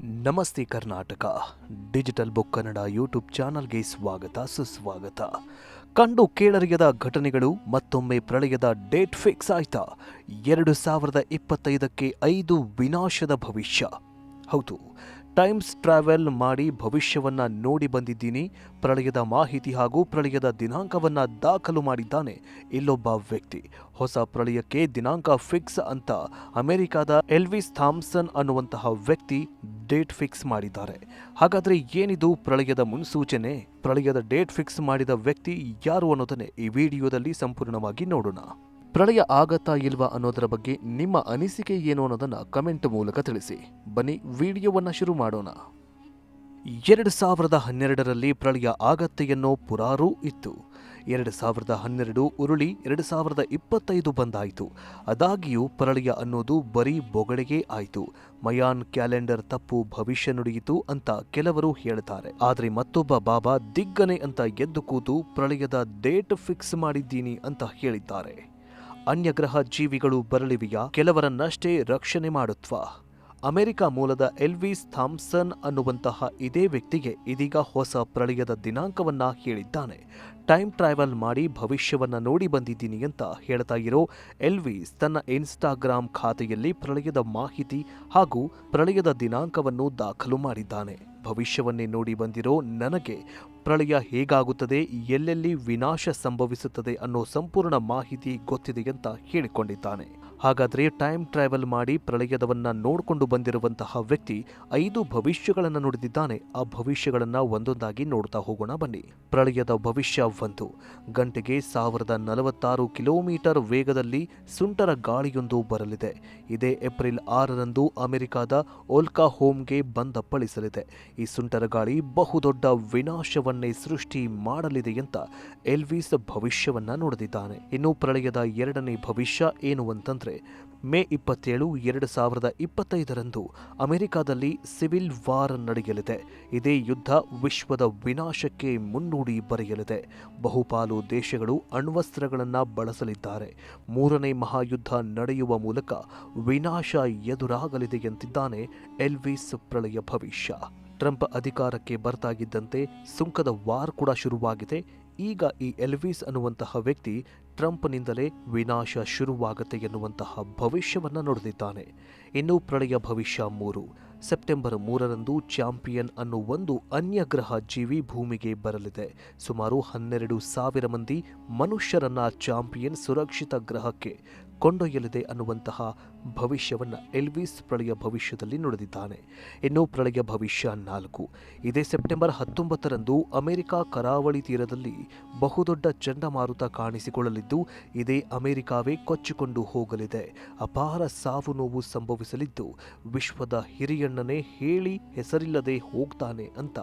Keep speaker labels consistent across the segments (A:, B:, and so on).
A: ನಮಸ್ತೆ Karnataka. Digital book Kannada YouTube ಚಾನಲ್ಗೆ ಸ್ವಾಗತ, ಸುಸ್ವಾಗತ. ಕಂಡು ಕೇಳರಿಯದ ಘಟನೆಗಳು ಮತ್ತೊಮ್ಮೆ ಪ್ರಳಯದ ಡೇಟ್ ಫಿಕ್ಸ್ ಆಯ್ತಾ? ಎರಡು ಸಾವಿರದ ಇಪ್ಪತ್ತೈದಕ್ಕೆ ಐದು ವಿನಾಶದ ಭವಿಷ್ಯ. ಹೌದು ಟೈಮ್ಸ್ ಟ್ರಾವೆಲ್ ಮಾಡಿ ಭವಿಷ್ಯವನ್ನ ನೋಡಿ ಬಂದಿದ್ದೀನಿ. ಪ್ರಳಯದ ಮಾಹಿತಿ ಹಾಗೂ ಪ್ರಳಯದ ದಿನಾಂಕವನ್ನ ದಾಖಲು ಮಾಡಿದ್ದಾನೆ ಇಲ್ಲೊಬ್ಬ ವ್ಯಕ್ತಿ. ಹೊಸ ಪ್ರಳಯಕ್ಕೆ ದಿನಾಂಕ ಫಿಕ್ಸ್ ಅಂತ ಅಮೆರಿಕದ ಎಲ್ವಿಸ್ ಥಾಮ್ಸನ್ ಅನ್ನುವಂತಹ ವ್ಯಕ್ತಿ ಡೇಟ್ ಫಿಕ್ಸ್ ಮಾಡಿದ್ದಾರೆ. ಹಾಗಾದರೆ ಏನಿದು ಪ್ರಳಯದ ಮುನ್ಸೂಚನೆ? ಪ್ರಳಯದ ಡೇಟ್ ಫಿಕ್ಸ್ ಮಾಡಿದ ವ್ಯಕ್ತಿ ಯಾರು ಅನ್ನೋದನ್ನೇ ಈ ವಿಡಿಯೋದಲ್ಲಿ ಸಂಪೂರ್ಣವಾಗಿ ನೋಡೋಣ. ಪ್ರಳಯ ಆಗತ್ತಾ ಇಲ್ವಾ ಅನ್ನೋದರ ಬಗ್ಗೆ ನಿಮ್ಮ ಅನಿಸಿಕೆ ಏನು ಅನ್ನೋದನ್ನ ಕಮೆಂಟ್ ಮೂಲಕ ತಿಳಿಸಿ. ಬನ್ನಿ, ವಿಡಿಯೋವನ್ನ ಶುರು ಮಾಡೋಣ. ಎರಡು ಸಾವಿರದ ಹನ್ನೆರಡರಲ್ಲಿ ಪ್ರಳಯ ಆಗತ್ತೆ ಎನ್ನೋ ಪುರಾರೂ ಇತ್ತು. ಎರಡು ಸಾವಿರದ ಹನ್ನೆರಡು ಉರುಳಿ ಎರಡು ಸಾವಿರದ ಇಪ್ಪತ್ತೈದು ಬಂದಾಯಿತು. ಅದಾಗಿಯೂ ಪ್ರಳಯ ಅನ್ನೋದು ಬರೀ ಬೊಗಳೆಗೇ ಆಯಿತು. ಮಯಾನ್ ಕ್ಯಾಲೆಂಡರ್ ತಪ್ಪು ಭವಿಷ್ಯ ನುಡಿಯಿತು ಅಂತ ಕೆಲವರು ಹೇಳ್ತಾರೆ. ಆದರೆ ಮತ್ತೊಬ್ಬ ಬಾಬಾ ದಿಗ್ಗನೆ ಅಂತ ಎದ್ದು ಕೂತು ಪ್ರಳಯದ ಡೇಟ್ ಫಿಕ್ಸ್ ಮಾಡಿದ್ದೀನಿ ಅಂತ ಹೇಳಿದ್ದಾರೆ. ಅನ್ಯಗ್ರಹ ಜೀವಿಗಳು ಬರಲಿವೆಯಾ? ಕೆಲವರನ್ನಷ್ಟೇ ರಕ್ಷಣೆ ಮಾಡುತ್ವಾ? ಅಮೆರಿಕ ಮೂಲದ ಎಲ್ವಿಸ್ ಥಾಮ್ಸನ್ ಅನ್ನುವಂತಹ ಇದೇ ವ್ಯಕ್ತಿಗೆ ಇದೀಗ ಹೊಸ ಪ್ರಳಯದ ದಿನಾಂಕವನ್ನ ಹೇಳಿದ್ದಾನೆ. ಟೈಮ್ ಟ್ರಾವೆಲ್ ಮಾಡಿ ಭವಿಷ್ಯವನ್ನ ನೋಡಿ ಬಂದಿದ್ದೀನಿ ಅಂತ ಹೇಳ್ತಾ ಇರೋ ಎಲ್ವಿಸ್ ತನ್ನ ಇನ್ಸ್ಟಾಗ್ರಾಮ್ ಖಾತೆಯಲ್ಲಿ ಪ್ರಳಯದ ಮಾಹಿತಿ ಹಾಗೂ ಪ್ರಳಯದ ದಿನಾಂಕವನ್ನು ದಾಖಲು ಮಾಡಿದ್ದಾನೆ. ಭವಿಷ್ಯವನ್ನೇ ನೋಡಿ ಬಂದಿರೋ ನನಗೆ ಪ್ರಳಯ ಹೇಗಾಗುತ್ತದೆ, ಎಲ್ಲೆಲ್ಲಿ ವಿನಾಶ ಸಂಭವಿಸುತ್ತದೆ ಅನ್ನೋ ಸಂಪೂರ್ಣ ಮಾಹಿತಿ ಗೊತ್ತಿದೆ ಅಂತ ಹೇಳಿಕೊಂಡಿದ್ದಾನೆ. ಹಾಗಾದ್ರೆ ಟೈಮ್ ಟ್ರಾವೆಲ್ ಮಾಡಿ ಪ್ರಳಯದವನ್ನ ನೋಡಿಕೊಂಡು ಬಂದಿರುವಂತಹ ವ್ಯಕ್ತಿ ಐದು ಭವಿಷ್ಯಗಳನ್ನು ನುಡಿದಿದ್ದಾನೆ. ಆ ಭವಿಷ್ಯಗಳನ್ನು ಒಂದೊಂದಾಗಿ ನೋಡ್ತಾ ಹೋಗೋಣ ಬನ್ನಿ. ಪ್ರಳಯದ ಭವಿಷ್ಯ ಒಂದು ಗಂಟೆಗೆ ಸಾವಿರದ ನಲವತ್ತಾರು ಕಿಲೋಮೀಟರ್ ವೇಗದಲ್ಲಿ ಸುಂಟರ ಗಾಳಿಯೊಂದು ಬರಲಿದೆ. ಇದೇ ಏಪ್ರಿಲ್ ಆರರಂದು ಅಮೆರಿಕದ ಓಲ್ಕಾ ಹೋಮ್ಗೆ ಬಂದಪ್ಪಳಿಸಲಿದೆ ಈ ಸುಂಟರ ಗಾಳಿ ಬಹುದೊಡ್ಡ ವಿನಾಶವನ್ನೇ ಸೃಷ್ಟಿ ಮಾಡಲಿದೆ ಅಂತ ಎಲ್ವಿಸ್ ಭವಿಷ್ಯವನ್ನ ನುಡಿದಿದ್ದಾನೆ. ಇನ್ನು ಪ್ರಳಯದ ಎರಡನೇ ಭವಿಷ್ಯ ಏನು ಅಂತಂದ್ರೆ ಮೇ ಇಪ್ಪತ್ತೇಳು, ಎರಡು ಸಾವಿರದ ಇಪ್ಪತ್ತೈದರಂದು ಅಮೆರಿಕಾದಲ್ಲಿ ಸಿವಿಲ್ ವಾರ್ ನಡೆಯಲಿದೆ. ಇದೇ ಯುದ್ಧ ವಿಶ್ವದ ವಿನಾಶಕ್ಕೆ ಮುನ್ನುಡಿ ಬರೆಯಲಿದೆ. ಬಹುಪಾಲು ದೇಶಗಳು ಅಣ್ವಸ್ತ್ರಗಳನ್ನು ಬಳಸಲಿದ್ದಾರೆ. ಮೂರನೇ ಮಹಾಯುದ್ಧ ನಡೆಯುವ ಮೂಲಕ ವಿನಾಶ ಎದುರಾಗಲಿದೆ ಎಂತಿದ್ದಾನೆ ಎಲ್ವಿಸ್ ಪ್ರಳಯ ಭವಿಷ್ಯ. ಟ್ರಂಪ್ ಅಧಿಕಾರಕ್ಕೆ ಬರ್ತಾಗಿದ್ದಂತೆ ಸುಂಕದ ವಾರ್ ಕೂಡ ಶುರುವಾಗಿದೆ. ಈಗ ಈ ಎಲ್ವಿಸ್ ಅನ್ನುವಂತಹ ವ್ಯಕ್ತಿ ಟ್ರಂಪ್ನಿಂದಲೇ ವಿನಾಶ ಶುರುವಾಗುತ್ತೆ ಎನ್ನುವಂತಹ ಭವಿಷ್ಯವನ್ನು ನುಡಿದಿದ್ದಾನೆ ಇನ್ನು ಪ್ರಳಯ ಭವಿಷ್ಯ ಮೂರು. ಸೆಪ್ಟೆಂಬರ್ ಮೂರರಂದು ಚಾಂಪಿಯನ್ ಅನ್ನೋ ಒಂದು ಅನ್ಯ ಗ್ರಹ ಜೀವಿ ಭೂಮಿಗೆ ಬರಲಿದೆ. ಸುಮಾರು ಹನ್ನೆರಡು ಸಾವಿರ ಮಂದಿ ಮನುಷ್ಯರನ್ನ ಚಾಂಪಿಯನ್ ಸುರಕ್ಷಿತ ಗ್ರಹಕ್ಕೆ ಕೊಂಡೊಯ್ಯಲಿದೆ ಅನ್ನುವಂತಹ ಭವಿಷ್ಯವನ್ನ ಎಲ್ವಿಸ್ ಪ್ರಳಯ ಭವಿಷ್ಯದಲ್ಲಿ ನುಡಿದಿದ್ದಾನೆ. ಇನ್ನು ಪ್ರಳಯ ಭವಿಷ್ಯ ನಾಲ್ಕು. ಇದೇ ಸೆಪ್ಟೆಂಬರ್ ಹತ್ತೊಂಬತ್ತರಂದು ಅಮೆರಿಕ ಕರಾವಳಿ ತೀರದಲ್ಲಿ ಬಹುದೊಡ್ಡ ಚಂಡಮಾರುತ ಕಾಣಿಸಿಕೊಳ್ಳಲಿದ್ದು, ಇದೇ ಅಮೆರಿಕಾವೇ ಕೊಚ್ಚಿಕೊಂಡು ಹೋಗಲಿದೆ. ಅಪಾರ ಸಾವು ನೋವು ಸಂಭವಿಸಲಿದ್ದು, ವಿಶ್ವದ ಹಿರಿಯಣ್ಣನೇ ಹೇಳಿ ಹೆಸರಿಲ್ಲದೆ ಹೋಗ್ತಾನೆ ಅಂತ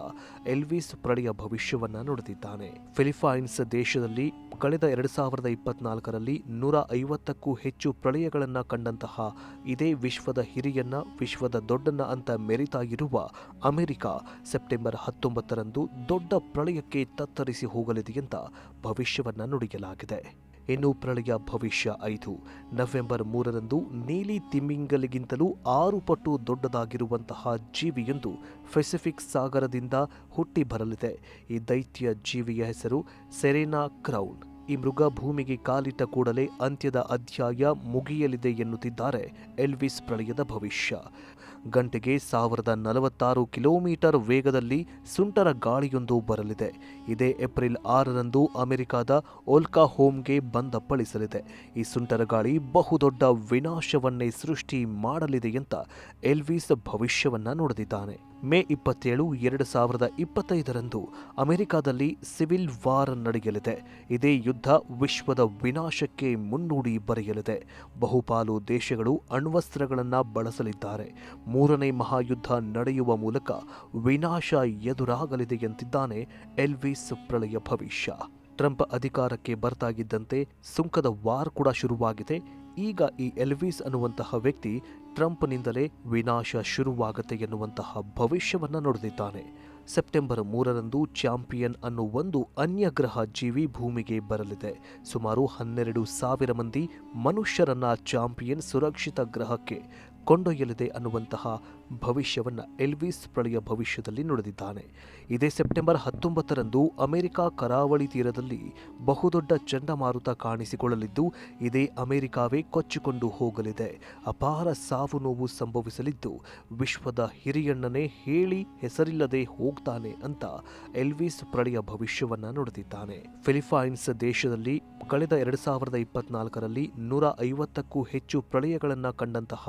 A: ಎಲ್ವಿಸ್ ಪ್ರಳಯ ಭವಿಷ್ಯವನ್ನ ನುಡಿದಿದ್ದಾನೆ. ಫಿಲಿಪೈನ್ಸ್ ದೇಶದಲ್ಲಿ ಕಳೆದ ಎರಡು ಸಾವಿರದ ಇಪ್ಪತ್ನಾಲ್ಕರಲ್ಲಿ ನೂರ ಐವತ್ತಕ್ಕೂ ಹೆಚ್ಚು ಪ್ರಳಯಗಳನ್ನು ಕಂಡಂತಹ ಇದೇ ವಿಶ್ವದ ಹಿರಿಯನ್ನ, ವಿಶ್ವದ ದೊಡ್ಡನ್ನ ಅಂತ ಮೆರಿತಾ ಇರುವ ಅಮೆರಿಕ ಸೆಪ್ಟೆಂಬರ್ ಹತ್ತೊಂಬತ್ತರಂದು ದೊಡ್ಡ ಪ್ರಳಯಕ್ಕೆ ತತ್ತರಿಸಿ ಹೋಗಲಿದೆ ಅಂತ ಭವಿಷ್ಯವನ್ನು ನುಡಿಯಲಾಗಿದೆ. ಇನ್ನು ಪ್ರಳಯ ಭವಿಷ್ಯ ಐದು. ನವೆಂಬರ್ ಮೂರರಂದು ನೀಲಿ ತಿಮ್ಮಿಂಗಲಿಗಿಂತಲೂ ಆರು ಪಟ್ಟು ದೊಡ್ಡದಾಗಿರುವಂತಹ ಜೀವಿಯೊಂದು ಪೆಸಿಫಿಕ್ ಸಾಗರದಿಂದ ಹುಟ್ಟಿ ಬರಲಿದೆ ಈ ದೈತ್ಯ ಜೀವಿಯ ಹೆಸರು ಸೆರೆನಾ ಕ್ರೌನ್. ಈ ಮೃಗ ಭೂಮಿಗೆ ಕಾಲಿಟ್ಟ ಕೂಡಲೇ ಅಂತ್ಯದ ಅಧ್ಯಾಯ ಮುಗಿಯಲಿದೆ ಎನ್ನುತ್ತಿದ್ದಾರೆ ಎಲ್ವಿಸ್ ಪ್ರಳಯದ ಭವಿಷ್ಯ. ಗಂಟೆಗೆ ಸಾವಿರದ ನಲವತ್ತಾರು ಕಿಲೋಮೀಟರ್ ವೇಗದಲ್ಲಿ ಸುಂಟರ ಗಾಳಿಯೊಂದು ಬರಲಿದೆ. ಇದೇ ಏಪ್ರಿಲ್ ಆರರಂದು ಅಮೆರಿಕದ ಓಲ್ಕಾ ಹೋಮ್ಗೆ ಬಂದಪ್ಪಳಿಸಲಿದೆ. ಈ ಸುಂಟರ ಗಾಳಿ ಬಹುದೊಡ್ಡ ವಿನಾಶವನ್ನೇ ಸೃಷ್ಟಿ ಮಾಡಲಿದೆ ಅಂತ ಎಲ್ವಿಸ್ ಭವಿಷ್ಯವನ್ನ ನುಡಿದಿದ್ದಾನೆ. ಮೇ ಇಪ್ಪತ್ತೇಳು, ಎರಡು ಸಾವಿರದ ಇಪ್ಪತ್ತೈದರಂದು ಅಮೆರಿಕಾದಲ್ಲಿ ಸಿವಿಲ್ ವಾರ್ ನಡೆಯಲಿದೆ. ಇದೇ ಯುದ್ಧ ವಿಶ್ವದ ವಿನಾಶಕ್ಕೆ ಮುನ್ನುಡಿ ಬರೆಯಲಿದೆ. ಬಹುಪಾಲು ದೇಶಗಳು ಅಣ್ವಸ್ತ್ರಗಳನ್ನು ಬಳಸಲಿದ್ದಾರೆ. ಮೂರನೇ ಮಹಾಯುದ್ಧ ನಡೆಯುವ ಮೂಲಕ ವಿನಾಶ ಎದುರಾಗಲಿದೆ ಎಂತಿದ್ದಾನೆ ಎಲ್ವಿಸ್ ಪ್ರಳಯ ಭವಿಷ್ಯ. ಟ್ರಂಪ್ ಅಧಿಕಾರಕ್ಕೆ ಬರ್ತಾಗಿದ್ದಂತೆ ಸುಂಕದ ವಾರ್ ಕೂಡ ಶುರುವಾಗಿದೆ. ಈಗ ಈ ಎಲ್ವಿಸ್ ಅನ್ನುವಂತಹ ವ್ಯಕ್ತಿ ಟ್ರಂಪ್ನಿಂದಲೇ ವಿನಾಶ ಶುರುವಾಗತ್ತೆ ಎನ್ನುವಂತಹ ಭವಿಷ್ಯವನ್ನು ನುಡಿದಿದ್ದಾನೆ. ಸೆಪ್ಟೆಂಬರ್ ಮೂರರಂದು ಚಾಂಪಿಯನ್ ಅನ್ನೋ ಒಂದು ಅನ್ಯಗ್ರಹ ಜೀವಿ ಭೂಮಿಗೆ ಬರಲಿದೆ. ಸುಮಾರು ಹನ್ನೆರಡು ಸಾವಿರ ಮಂದಿ ಮನುಷ್ಯರನ್ನ ಚಾಂಪಿಯನ್ ಸುರಕ್ಷಿತ ಗ್ರಹಕ್ಕೆ ಕೊಂಡೊಯ್ಯಲಿದೆ ಅನ್ನುವಂತಹ ಭವಿಷ್ಯವನ್ನು ಎಲ್ವಿಸ್ ಪ್ರಳಯ ಭವಿಷ್ಯದಲ್ಲಿ ನುಡಿದಿದ್ದಾನೆ. ಇದೇ ಸೆಪ್ಟೆಂಬರ್ ಹತ್ತೊಂಬತ್ತರಂದು ಅಮೆರಿಕ ಕರಾವಳಿ ತೀರದಲ್ಲಿ ಬಹುದೊಡ್ಡ ಚಂಡಮಾರುತ ಕಾಣಿಸಿಕೊಳ್ಳಲಿದ್ದು, ಇದೇ ಅಮೆರಿಕಾವೇ ಕೊಚ್ಚಿಕೊಂಡು ಹೋಗಲಿದೆ. ಅಪಾರ ಸಾವು ನೋವು ಸಂಭವಿಸಲಿದ್ದು, ವಿಶ್ವದ ಹಿರಿಯಣ್ಣನೇ ಹೇಳಿ ಹೆಸರಿಲ್ಲದೆ ಹೋಗ್ತಾನೆ ಅಂತ ಎಲ್ವಿಸ್ ಪ್ರಳಯ ಭವಿಷ್ಯವನ್ನು ನುಡಿದಿದ್ದಾನೆ. ಫಿಲಿಪೈನ್ಸ್ ದೇಶದಲ್ಲಿ ಕಳೆದ ಎರಡು ಸಾವಿರದ ಇಪ್ಪತ್ನಾಲ್ಕರಲ್ಲಿ ನೂರ ಐವತ್ತಕ್ಕೂ ಹೆಚ್ಚು ಪ್ರಳಯಗಳನ್ನು ಕಂಡಂತಹ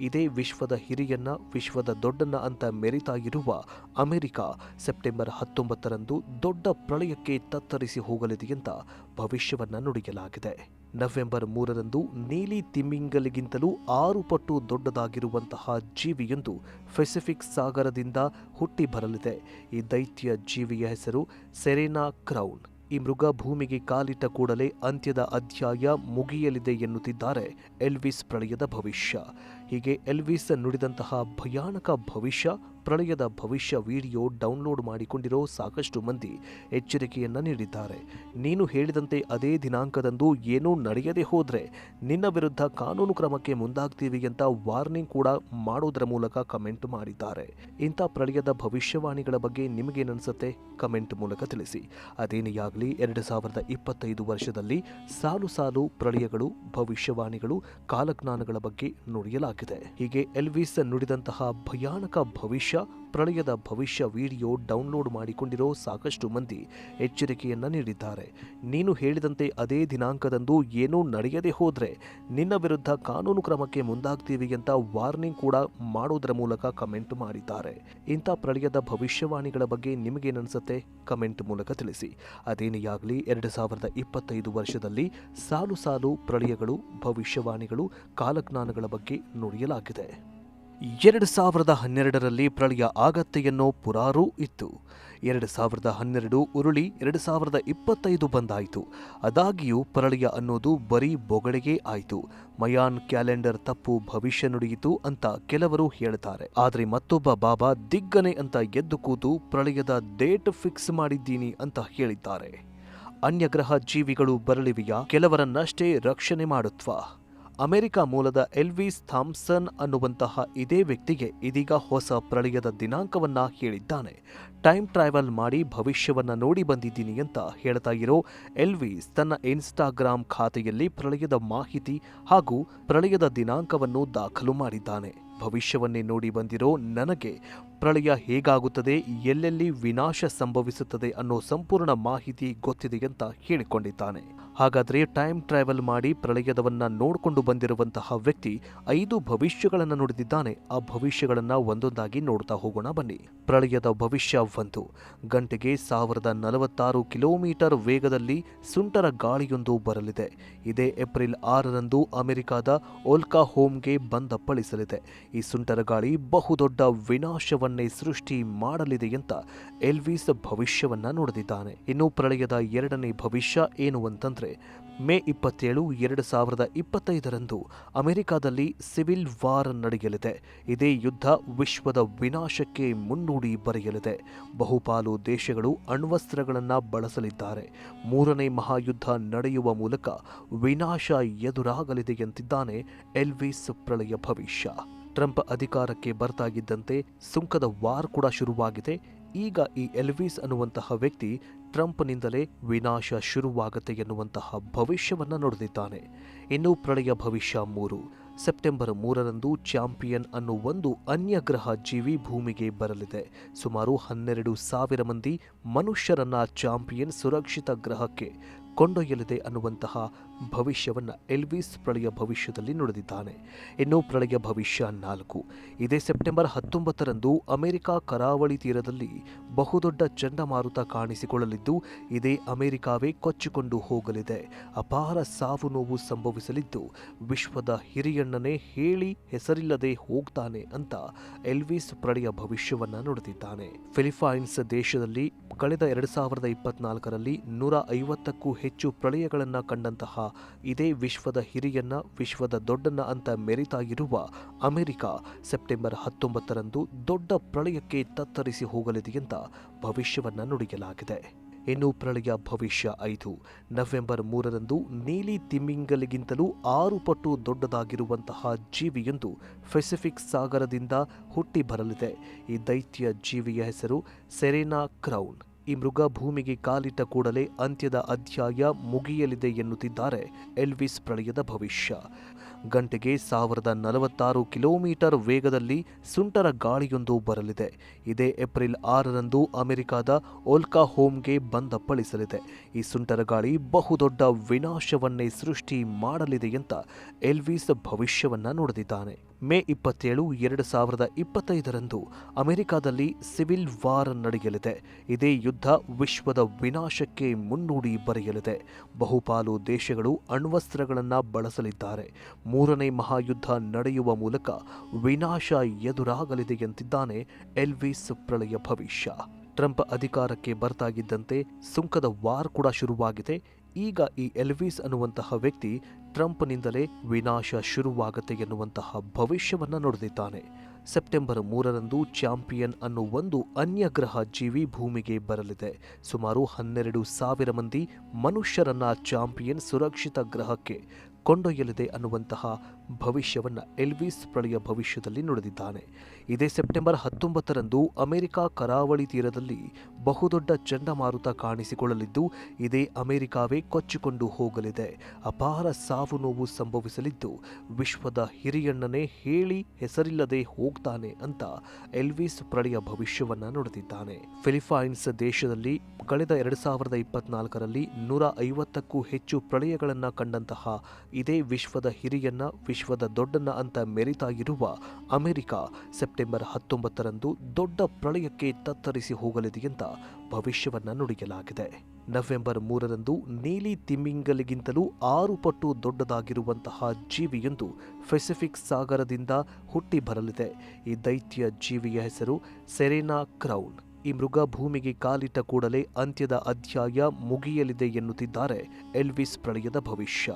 A: ಇದೇ ವಿಶ್ವದ ಹಿರಿಯನ್ನ, ವಿಶ್ವದ ದೊಡ್ಡನ್ನ ಅಂತ ಮೆರಿತಾ ಇರುವ ಅಮೆರಿಕ ಸೆಪ್ಟೆಂಬರ್ ಹತ್ತೊಂಬತ್ತರಂದು ದೊಡ್ಡ ಪ್ರಳಯಕ್ಕೆ ತತ್ತರಿಸಿ ಹೋಗಲಿದೆ ಅಂತ ಭವಿಷ್ಯವನ್ನ ನುಡಿಯಲಾಗಿದೆ. ನವೆಂಬರ್ ಮೂರರಂದು ನೀಲಿ ತಿಮ್ಮಿಂಗಲಿಗಿಂತಲೂ ಆರು ಪಟ್ಟು ದೊಡ್ಡದಾಗಿರುವಂತಹ ಜೀವಿಯೊಂದು ಪೆಸಿಫಿಕ್ ಸಾಗರದಿಂದ ಹುಟ್ಟಿ ಬರಲಿದೆ. ಈ ದೈತ್ಯ ಜೀವಿಯ ಹೆಸರು ಸೆರೆನಾ ಕ್ರೌನ್. ಈ ಮೃಗ ಭೂಮಿಗೆ ಕಾಲಿಟ್ಟ ಕೂಡಲೇ ಅಂತ್ಯದ ಅಧ್ಯಾಯ ಮುಗಿಯಲಿದೆ ಎನ್ನುತ್ತಿದ್ದಾರೆ ಎಲ್ವಿಸ್ ಪ್ರಳಯದ ಭವಿಷ್ಯ. ಹೀಗೆ ಎಲ್ವಿಸ್ ನುಡಿದಂತಹ ಭಯಾನಕ ಭವಿಷ್ಯ, ಪ್ರಳಯದ ಭವಿಷ್ಯ ವಿಡಿಯೋ ಡೌನ್ಲೋಡ್ ಮಾಡಿಕೊಂಡಿರೋ ಸಾಕಷ್ಟು ಮಂದಿ ಎಚ್ಚರಿಕೆಯನ್ನ ನೀಡಿದ್ದಾರೆ. ನೀನು ಹೇಳಿದಂತೆ ಅದೇ ದಿನಾಂಕದಂದು ಏನೂ ನಡೆಯದೆ ಹೋದ್ರೆ ನಿನ್ನ ವಿರುದ್ಧ ಕಾನೂನು ಕ್ರಮಕ್ಕೆ ಮುಂದಾಗ್ತೀವಿ ಅಂತ ವಾರ್ನಿಂಗ್ ಕೂಡ ಮಾಡೋದರ ಮೂಲಕ ಕಮೆಂಟ್ ಮಾಡಿದ್ದಾರೆ. ಇಂಥ ಪ್ರಳಯದ ಭವಿಷ್ಯವಾಣಿಗಳ ಬಗ್ಗೆ ನಿಮಗೇನನ್ಸುತ್ತೆ? ಕಮೆಂಟ್ ಮೂಲಕ ತಿಳಿಸಿ. ಅದೇನೇ ಆಗಲಿ, ಎರಡು ಸಾವಿರದ ಇಪ್ಪತ್ತೈದು ವರ್ಷದಲ್ಲಿ ಸಾಲು ಸಾಲು ಪ್ರಳಯಗಳು, ಭವಿಷ್ಯವಾಣಿಗಳು, ಕಾಲಜ್ಞಾನಗಳ ಬಗ್ಗೆ ನುಡಿಯಲಾಗಿದೆ. ಹೀಗೆ ಎಲ್ವಿಸ್ ನುಡಿದಂತಹ ಭಯಾನಕ ಭವಿಷ್ಯ ಪ್ರಳಯದ ಭವಿಷ್ಯ ವಿಡಿಯೋ ಡೌನ್ಲೋಡ್ ಮಾಡಿಕೊಂಡಿರೋ ಸಾಕಷ್ಟು ಮಂದಿ ಎಚ್ಚರಿಕೆಯನ್ನು ನೀಡಿದ್ದಾರೆ. ನೀನು ಹೇಳಿದಂತೆ ಅದೇ ದಿನಾಂಕದಂದು ಏನೂ ನಡೆಯದೇ ಹೋದರೆ ನಿನ್ನ ವಿರುದ್ಧ ಕಾನೂನು ಕ್ರಮಕ್ಕೆ ಮುಂದಾಗ್ತೀವಿ ಅಂತ ವಾರ್ನಿಂಗ್ ಕೂಡ ಮಾಡೋದರ ಮೂಲಕ ಕಮೆಂಟ್ ಮಾಡಿದ್ದಾರೆ. ಇಂಥ ಪ್ರಳಯದ ಭವಿಷ್ಯವಾಣಿಗಳ ಬಗ್ಗೆ ನಿಮಗೇನನ್ಸುತ್ತೆ? ಕಮೆಂಟ್ ಮೂಲಕ ತಿಳಿಸಿ. ಅದೇನೇ ಆಗಲಿ, ಎರಡು ಸಾವಿರದ ಇಪ್ಪತ್ತೈದು ವರ್ಷದಲ್ಲಿ ಸಾಲು ಸಾಲು ಪ್ರಳಯಗಳು, ಭವಿಷ್ಯವಾಣಿಗಳು, ಕಾಲಜ್ಞಾನಗಳ ಬಗ್ಗೆ ನುಡಿಯಲಾಗಿದೆ. ಎರಡು ಸಾವಿರದ ಹನ್ನೆರಡರಲ್ಲಿ ಪ್ರಳಯ ಆಗತ್ತೆಯನ್ನು ಪುರಾರು ಇತ್ತು. ಎರಡು ಸಾವಿರದ ಹನ್ನೆರಡು ಉರುಳಿ ಎರಡು ಸಾವಿರದ ಇಪ್ಪತ್ತೈದು ಬಂದಾಯಿತು. ಅದಾಗಿಯೂ ಪ್ರಳಯ ಅನ್ನೋದು ಬರೀ ಬೊಗಳೆಗೆ ಆಯಿತು. ಮಯಾನ್ ಕ್ಯಾಲೆಂಡರ್ ತಪ್ಪು ಭವಿಷ್ಯ ನುಡಿಯಿತು ಅಂತ ಕೆಲವರು ಹೇಳ್ತಾರೆ. ಆದರೆ ಮತ್ತೊಬ್ಬ ಬಾಬಾ ದಿಗ್ಗನೆ ಅಂತ ಎದ್ದು ಕೂತು ಪ್ರಳಯದ ಡೇಟ್ ಫಿಕ್ಸ್ ಮಾಡಿದ್ದೀನಿ ಅಂತ ಹೇಳಿದ್ದಾರೆ. ಅನ್ಯಗ್ರಹ ಜೀವಿಗಳು ಬರಲಿವೆಯಾ? ಕೆಲವರನ್ನಷ್ಟೇ ರಕ್ಷಣೆ ಮಾಡುತ್ವಾ? ಅಮೆರಿಕ ಮೂಲದ ಎಲ್ವಿಸ್ ಥಾಮ್ಸನ್ ಅನ್ನುವಂತಹ ಇದೇ ವ್ಯಕ್ತಿಗೆ ಇದೀಗ ಹೊಸ ಪ್ರಳಯದ ದಿನಾಂಕವನ್ನ ಹೇಳಿದ್ದಾನೆ. ಟೈಮ್ ಟ್ರಾವೆಲ್ ಮಾಡಿ ಭವಿಷ್ಯವನ್ನ ನೋಡಿ ಬಂದಿದ್ದೀನಿ ಅಂತ ಹೇಳ್ತಾ ಇರೋ ಎಲ್ವಿಸ್ ತನ್ನ ಇನ್ಸ್ಟಾಗ್ರಾಮ್ ಖಾತೆಯಲ್ಲಿ ಪ್ರಳಯದ ಮಾಹಿತಿ ಹಾಗೂ ಪ್ರಳಯದ ದಿನಾಂಕವನ್ನು ದಾಖಲು ಮಾಡಿದ್ದಾನೆ. ಭವಿಷ್ಯವನ್ನೇ ನೋಡಿ ಬಂದಿರೋ ನನಗೆ ಪ್ರಳಯ ಹೇಗಾಗುತ್ತದೆ, ಎಲ್ಲೆಲ್ಲಿ ವಿನಾಶ ಸಂಭವಿಸುತ್ತದೆ ಅನ್ನೋ ಸಂಪೂರ್ಣ ಮಾಹಿತಿ ಗೊತ್ತಿದೆ ಅಂತ ಹೇಳಿಕೊಂಡಿದ್ದಾನೆ. ಹಾಗಾದ್ರೆ ಟೈಮ್ ಟ್ರಾವೆಲ್ ಮಾಡಿ ಪ್ರಳಯದವನ್ನ ನೋಡಿಕೊಂಡು ಬಂದಿರುವಂತಹ ವ್ಯಕ್ತಿ ಐದು ಭವಿಷ್ಯಗಳನ್ನು ನುಡಿದಿದ್ದಾನೆ. ಆ ಭವಿಷ್ಯಗಳನ್ನು ಒಂದೊಂದಾಗಿ ನೋಡ್ತಾ ಹೋಗೋಣ ಬನ್ನಿ. ಪ್ರಳಯದ ಭವಿಷ್ಯ ಒಂದು ಗಂಟೆಗೆ ಸಾವಿರದ ನಲವತ್ತಾರು ಕಿಲೋಮೀಟರ್ ವೇಗದಲ್ಲಿ ಸುಂಟರ ಗಾಳಿಯೊಂದು ಬರಲಿದೆ. ಇದೇ ಏಪ್ರಿಲ್ ಆರರಂದು ಅಮೆರಿಕದ ಓಲ್ಕಾ ಹೋಮ್ಗೆ ಬಂದಪ್ಪಳಿಸಲಿದೆ ಈ ಸುಂಟರ ಗಾಳಿ ಬಹುದೊಡ್ಡ ವಿನಾಶವನ್ನೇ ಸೃಷ್ಟಿ ಮಾಡಲಿದೆ ಅಂತ ಎಲ್ವಿಸ್ ಭವಿಷ್ಯವನ್ನ ನೋಡಿದಿದ್ದಾನೆ. ಇನ್ನು ಪ್ರಳಯದ ಎರಡನೇ ಭವಿಷ್ಯ ಏನು ಅಂತಂದ್ರೆ ಮೇ ಇಪ್ಪತ್ತೇಳು, ಎರಡು ಸಾವಿರದ ಇಪ್ಪತ್ತೈದರಂದು ಅಮೆರಿಕಾದಲ್ಲಿ ಸಿವಿಲ್ ವಾರ್ ನಡೆಯಲಿದೆ. ಇದೇ ಯುದ್ಧ ವಿಶ್ವದ ವಿನಾಶಕ್ಕೆ ಮುನ್ನುಡಿ ಬರೆಯಲಿದೆ. ಬಹುಪಾಲು ದೇಶಗಳು ಅಣ್ವಸ್ತ್ರಗಳನ್ನು ಬಳಸಲಿದ್ದಾರೆ. ಮೂರನೇ ಮಹಾಯುದ್ಧ ನಡೆಯುವ ಮೂಲಕ ವಿನಾಶ ಎದುರಾಗಲಿದೆ ಎಂತಿದ್ದಾನೆ ಎಲ್ವಿಸ್ ಪ್ರಳಯ ಭವಿಷ್ಯ. ಟ್ರಂಪ್ ಅಧಿಕಾರಕ್ಕೆ ಬರ್ತಾಗಿದ್ದಂತೆ ಸುಂಕದ ವಾರ್ ಕೂಡ ಶುರುವಾಗಿದೆ. ಈಗ ಈ ಎಲ್ವಿಸ್ ಅನ್ನುವಂತಹ ವ್ಯಕ್ತಿ ಟ್ರಂಪ್ನಿಂದಲೇ ವಿನಾಶ ಶುರುವಾಗುತ್ತೆ ಎನ್ನುವಂತಹ ಭವಿಷ್ಯವನ್ನು ನುಡಿದಿದ್ದಾನೆ. ಇನ್ನು ಪ್ರಳಯ ಭವಿಷ್ಯ ಮೂರು. ಸೆಪ್ಟೆಂಬರ್ ಮೂರರಂದು ಚಾಂಪಿಯನ್ ಅನ್ನೋ ಒಂದು ಅನ್ಯ ಗ್ರಹ ಜೀವಿ ಭೂಮಿಗೆ ಬರಲಿದೆ. ಸುಮಾರು ಹನ್ನೆರಡು ಸಾವಿರ ಮಂದಿ ಮನುಷ್ಯರನ್ನ ಚಾಂಪಿಯನ್ ಸುರಕ್ಷಿತ ಗ್ರಹಕ್ಕೆ ಕೊಂಡೊಯ್ಯಲಿದೆ ಅನ್ನುವಂತಹ ಭವಿಷ್ಯವನ್ನ ಎಲ್ವಿಸ್ ಪ್ರಳಯ ಭವಿಷ್ಯದಲ್ಲಿ ನುಡಿದಿದ್ದಾನೆ. ಇನ್ನು ಪ್ರಳಯ ಭವಿಷ್ಯ ನಾಲ್ಕು. ಇದೇ ಸೆಪ್ಟೆಂಬರ್ ಹತ್ತೊಂಬತ್ತರಂದು ಅಮೆರಿಕ ಕರಾವಳಿ ತೀರದಲ್ಲಿ ಬಹುದೊಡ್ಡ ಚಂಡಮಾರುತ ಕಾಣಿಸಿಕೊಳ್ಳಲಿದ್ದು, ಇದೇ ಅಮೆರಿಕಾವೇ ಕೊಚ್ಚಿಕೊಂಡು ಹೋಗಲಿದೆ. ಅಪಾರ ಸಾವು ನೋವು ಸಂಭವಿಸಲಿದ್ದು, ವಿಶ್ವದ ಹಿರಿಯಣ್ಣನೇ ಹೇಳಿ ಹೆಸರಿಲ್ಲದೆ ಹೋಗ್ತಾನೆ ಅಂತ ಎಲ್ವಿಸ್ ಪ್ರಳಯ ಭವಿಷ್ಯವನ್ನು ನುಡಿದಿದ್ದಾನೆ. ಫಿಲಿಪೈನ್ಸ್ ದೇಶದಲ್ಲಿ ಕಳೆದ ಎರಡು ಸಾವಿರದ ಇಪ್ಪತ್ನಾಲ್ಕರಲ್ಲಿ ನೂರ ಐವತ್ತಕ್ಕೂ ಹೆಚ್ಚು ಪ್ರಳಯಗಳನ್ನು ಕಂಡಂತಹ ಇದೇ ವಿಶ್ವದ ಹಿರಿಯನ್ನ, ವಿಶ್ವದ ದೊಡ್ಡನ್ನ ಅಂತ ಮೆರಿತಾ ಇರುವ ಅಮೆರಿಕ ಸೆಪ್ಟೆಂಬರ್ ಹತ್ತೊಂಬತ್ತರಂದು ದೊಡ್ಡ ಪ್ರಳಯಕ್ಕೆ ತತ್ತರಿಸಿ ಹೋಗಲಿದೆ ಅಂತ ಭವಿಷ್ಯವನ್ನ ನುಡಿಯಲಾಗಿದೆ. ಇನ್ನು ಪ್ರಳಯ ಭವಿಷ್ಯ ಐದು. ನವೆಂಬರ್ ಮೂರರಂದು ನೀಲಿ ತಿಮ್ಮಿಂಗಲಿಗಿಂತಲೂ ಆರು ಪಟ್ಟು ದೊಡ್ಡದಾಗಿರುವಂತಹ ಜೀವಿಯೊಂದು ಪೆಸಿಫಿಕ್ ಸಾಗರದಿಂದ ಹುಟ್ಟಿ ಬರಲಿದೆ ಈ ದೈತ್ಯ ಜೀವಿಯ ಹೆಸರು ಸೆರೆನಾ ಕ್ರೌನ್. ಈ ಮೃಗ ಭೂಮಿಗೆ ಕಾಲಿಟ್ಟ ಕೂಡಲೇ ಅಂತ್ಯದ ಅಧ್ಯಾಯ ಮುಗಿಯಲಿದೆ ಎನ್ನುತ್ತಿದ್ದಾರೆ ಎಲ್ವಿಸ್ ಪ್ರಳಯದ ಭವಿಷ್ಯ. ಗಂಟೆಗೆ ಸಾವಿರದ ನಲವತ್ತಾರು ಕಿಲೋಮೀಟರ್ ವೇಗದಲ್ಲಿ ಸುಂಟರ ಗಾಳಿಯೊಂದು ಬರಲಿದೆ. ಇದೇ ಏಪ್ರಿಲ್ ಆರರಂದು ಅಮೆರಿಕದ ಓಲ್ಕಾ ಹೋಮ್ಗೆ ಬಂದಪ್ಪಳಿಸಲಿದೆ ಈ ಸುಂಟರ ಗಾಳಿ ಬಹುದೊಡ್ಡ ವಿನಾಶವನ್ನೇ ಸೃಷ್ಟಿ ಮಾಡಲಿದೆ ಅಂತ ಎಲ್ವಿಸ್ ಭವಿಷ್ಯವನ್ನ ನುಡಿದಿದ್ದಾನೆ. ಮೇ ಇಪ್ಪತ್ತೇಳು, ಎರಡು ಸಾವಿರದ ಇಪ್ಪತ್ತೈದರಂದು ಅಮೆರಿಕಾದಲ್ಲಿ ಸಿವಿಲ್ ವಾರ್ ನಡೆಯಲಿದೆ. ಇದೇ ಯುದ್ಧ ವಿಶ್ವದ ವಿನಾಶಕ್ಕೆ ಮುನ್ನುಡಿ ಬರೆಯಲಿದೆ. ಬಹುಪಾಲು ದೇಶಗಳು ಅಣ್ವಸ್ತ್ರಗಳನ್ನು ಬಳಸಲಿದ್ದಾರೆ. ಮೂರನೇ ಮಹಾಯುದ್ಧ ನಡೆಯುವ ಮೂಲಕ ವಿನಾಶ ಎದುರಾಗಲಿದೆ ಎಂತಿದ್ದಾನೆ ಎಲ್ವಿಸ್ ಪ್ರಳಯ ಭವಿಷ್ಯ. ಟ್ರಂಪ್ ಅಧಿಕಾರಕ್ಕೆ ಬರ್ತಾಗಿದ್ದಂತೆ ಸುಂಕದ ವಾರ್ ಕೂಡ ಶುರುವಾಗಿದೆ. ಈಗ ಈ ಎಲ್ವಿಸ್ ಅನ್ನುವಂತಹ ವ್ಯಕ್ತಿ ಟ್ರಂಪ್ನಿಂದಲೇ ವಿನಾಶ ಶುರುವಾಗತ್ತೆ ಎನ್ನುವಂತಹ ಭವಿಷ್ಯವನ್ನು ನುಡಿದಿದ್ದಾನೆ. ಸೆಪ್ಟೆಂಬರ್ ಮೂರರಂದು ಚಾಂಪಿಯನ್ ಅನ್ನೋ ಒಂದು ಅನ್ಯ ಗ್ರಹ ಜೀವಿ ಭೂಮಿಗೆ ಬರಲಿದೆ. ಸುಮಾರು ಹನ್ನೆರಡು ಸಾವಿರ ಮಂದಿ ಮನುಷ್ಯರನ್ನ ಚಾಂಪಿಯನ್ ಸುರಕ್ಷಿತ ಗ್ರಹಕ್ಕೆ ಕೊಂಡೊಯ್ಯಲಿದೆ ಅನ್ನುವಂತಹ ಭವಿಷ್ಯವನ್ನ ಎಲ್ವಿಸ್ ಪ್ರಳಯ ಭವಿಷ್ಯದಲ್ಲಿ ನುಡಿದಿದ್ದಾನೆ. ಇದೇ ಸೆಪ್ಟೆಂಬರ್ ಹತ್ತೊಂಬತ್ತರಂದು ಅಮೆರಿಕ ಕರಾವಳಿ ತೀರದಲ್ಲಿ ಬಹುದೊಡ್ಡ ಚಂಡಮಾರುತ ಕಾಣಿಸಿಕೊಳ್ಳಲಿದ್ದು, ಇದೇ ಅಮೆರಿಕಾವೇ ಕೊಚ್ಚಿಕೊಂಡು ಹೋಗಲಿದೆ. ಅಪಾರ ಸಾವು ನೋವು ಸಂಭವಿಸಲಿದ್ದು, ವಿಶ್ವದ ಹಿರಿಯಣ್ಣನೇ ಹೇಳಿ ಹೆಸರಿಲ್ಲದೆ ಹೋಗ್ತಾನೆ ಅಂತ ಎಲ್ವಿಸ್ ಪ್ರಳಯ ಭವಿಷ್ಯವನ್ನು ನುಡಿದಿದ್ದಾನೆ. ಫಿಲಿಪೈನ್ಸ್ ದೇಶದಲ್ಲಿ ಕಳೆದ ಎರಡು ಸಾವಿರದ ಇಪ್ಪತ್ನಾಲ್ಕರಲ್ಲಿ ನೂರ ಐವತ್ತಕ್ಕೂ ಹೆಚ್ಚು ಪ್ರಳಯಗಳನ್ನು ಕಂಡಂತಹ ಇದೇ ವಿಶ್ವದ ಹಿರಿಯನ್ನ ವಿಶ್ವದ ದೊಡ್ಡನ ಅಂತ ಮೆರಿತಾ ಇರುವ ಅಮೆರಿಕ ಸೆಪ್ಟೆಂಬರ್ ಹತ್ತೊಂಬತ್ತರಂದು ದೊಡ್ಡ ಪ್ರಳಯಕ್ಕೆ ತತ್ತರಿಸಿ ಹೋಗಲಿದೆ ಅಂತ ಭವಿಷ್ಯವನ್ನು ನುಡಿಯಲಾಗಿದೆ. ನವೆಂಬರ್ ಮೂರರಂದು ನೀಲಿ ತಿಮ್ಮಿಂಗಲಿಗಿಂತಲೂ ಆರು ಪಟ್ಟು ದೊಡ್ಡದಾಗಿರುವಂತಹ ಜೀವಿಯೊಂದು ಪೆಸಿಫಿಕ್ ಸಾಗರದಿಂದ ಹುಟ್ಟಿ ಬರಲಿದೆ. ಈ ದೈತ್ಯ ಜೀವಿಯ ಹೆಸರು ಸೆರೆನಾ ಕ್ರೌನ್. ಈ ಮೃಗ ಭೂಮಿಗೆ ಕಾಲಿಟ್ಟ ಕೂಡಲೇ ಅಂತ್ಯದ ಅಧ್ಯಾಯ ಮುಗಿಯಲಿದೆ ಎನ್ನುತ್ತಿದ್ದಾರೆ ಎಲ್ವಿಸ್ ಪ್ರಳಯದ ಭವಿಷ್ಯ.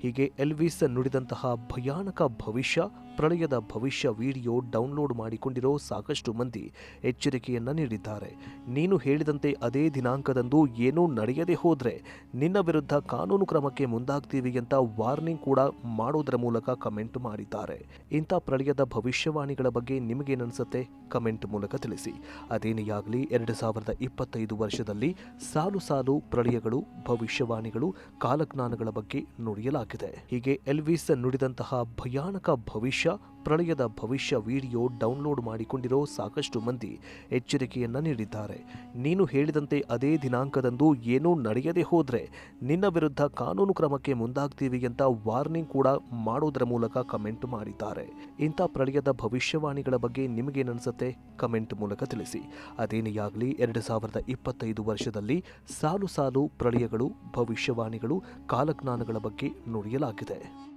A: ಹೀಗೆ ಎಲ್ವಿಸ್ ನುಡಿದಂತಹ ಭಯಾನಕ ಭವಿಷ್ಯ, ಪ್ರಳಯದ ಭವಿಷ್ಯ ವಿಡಿಯೋ ಡೌನ್ಲೋಡ್ ಮಾಡಿಕೊಂಡಿರೋ ಸಾಕಷ್ಟು ಮಂದಿ ಎಚ್ಚರಿಕೆಯನ್ನು ನೀಡಿದ್ದಾರೆ. ನೀನು ಹೇಳಿದಂತೆ ಅದೇ ದಿನಾಂಕದಂದು ಏನೂ ನಡೆಯದೆ ಹೋದ್ರೆ ನಿನ್ನ ವಿರುದ್ಧ ಕಾನೂನು ಕ್ರಮಕ್ಕೆ ಮುಂದಾಗ್ತೀವಿ ಅಂತ ವಾರ್ನಿಂಗ್ ಕೂಡ ಮಾಡೋದರ ಮೂಲಕ ಕಮೆಂಟ್ ಮಾಡಿದ್ದಾರೆ. ಇಂಥ ಪ್ರಳಯದ ಭವಿಷ್ಯವಾಣಿಗಳ ಬಗ್ಗೆ ನಿಮಗೇನನ್ಸುತ್ತೆ? ಕಮೆಂಟ್ ಮೂಲಕ ತಿಳಿಸಿ. ಅದೇನೇ ಆಗಲಿ, ಎರಡು ಸಾವಿರದ ಇಪ್ಪತ್ತೈದು ವರ್ಷದಲ್ಲಿ ಸಾಲು ಸಾಲು ಪ್ರಳಯಗಳು, ಭವಿಷ್ಯವಾಣಿಗಳು, ಕಾಲಜ್ಞಾನಗಳ ಬಗ್ಗೆ ನುಡಿಯಲಾಗಿದೆ. ಹೀಗೆ ಎಲ್ವಿಸ್ ನುಡಿದಂತಹ ಭಯಾನಕ ಭವಿಷ್ಯ ಪ್ರಳಯದ ಭವಿಷ್ಯ ವಿಡಿಯೋ ಡೌನ್ಲೋಡ್ ಮಾಡಿಕೊಂಡಿರೋ ಸಾಕಷ್ಟು ಮಂದಿ ಎಚ್ಚರಿಕೆಯನ್ನು ನೀಡಿದ್ದಾರೆ. ನೀನು ಹೇಳಿದಂತೆ ಅದೇ ದಿನಾಂಕದಂದು ಏನೂ ನಡೆಯದೆ ಹೋದರೆ ನಿನ್ನ ವಿರುದ್ಧ ಕಾನೂನು ಕ್ರಮಕ್ಕೆ ಮುಂದಾಗ್ತೀವಿ ಅಂತ ವಾರ್ನಿಂಗ್ ಕೂಡ ಮಾಡೋದರ ಮೂಲಕ ಕಮೆಂಟ್ ಮಾಡಿದ್ದಾರೆ. ಇಂಥ ಪ್ರಳಯದ ಭವಿಷ್ಯವಾಣಿಗಳ ಬಗ್ಗೆ ನಿಮಗೇನನ್ಸುತ್ತೆ? ಕಮೆಂಟ್ ಮೂಲಕ ತಿಳಿಸಿ. ಅದೇನೇ ಆಗಲಿ, ಎರಡು ಸಾವಿರದ ಇಪ್ಪತ್ತೈದು ವರ್ಷದಲ್ಲಿ ಸಾಲು ಸಾಲು ಪ್ರಳಯಗಳು, ಭವಿಷ್ಯವಾಣಿಗಳು, ಕಾಲಜ್ಞಾನಗಳ ಬಗ್ಗೆ ನುಡಿಯಲಾಗಿದೆ.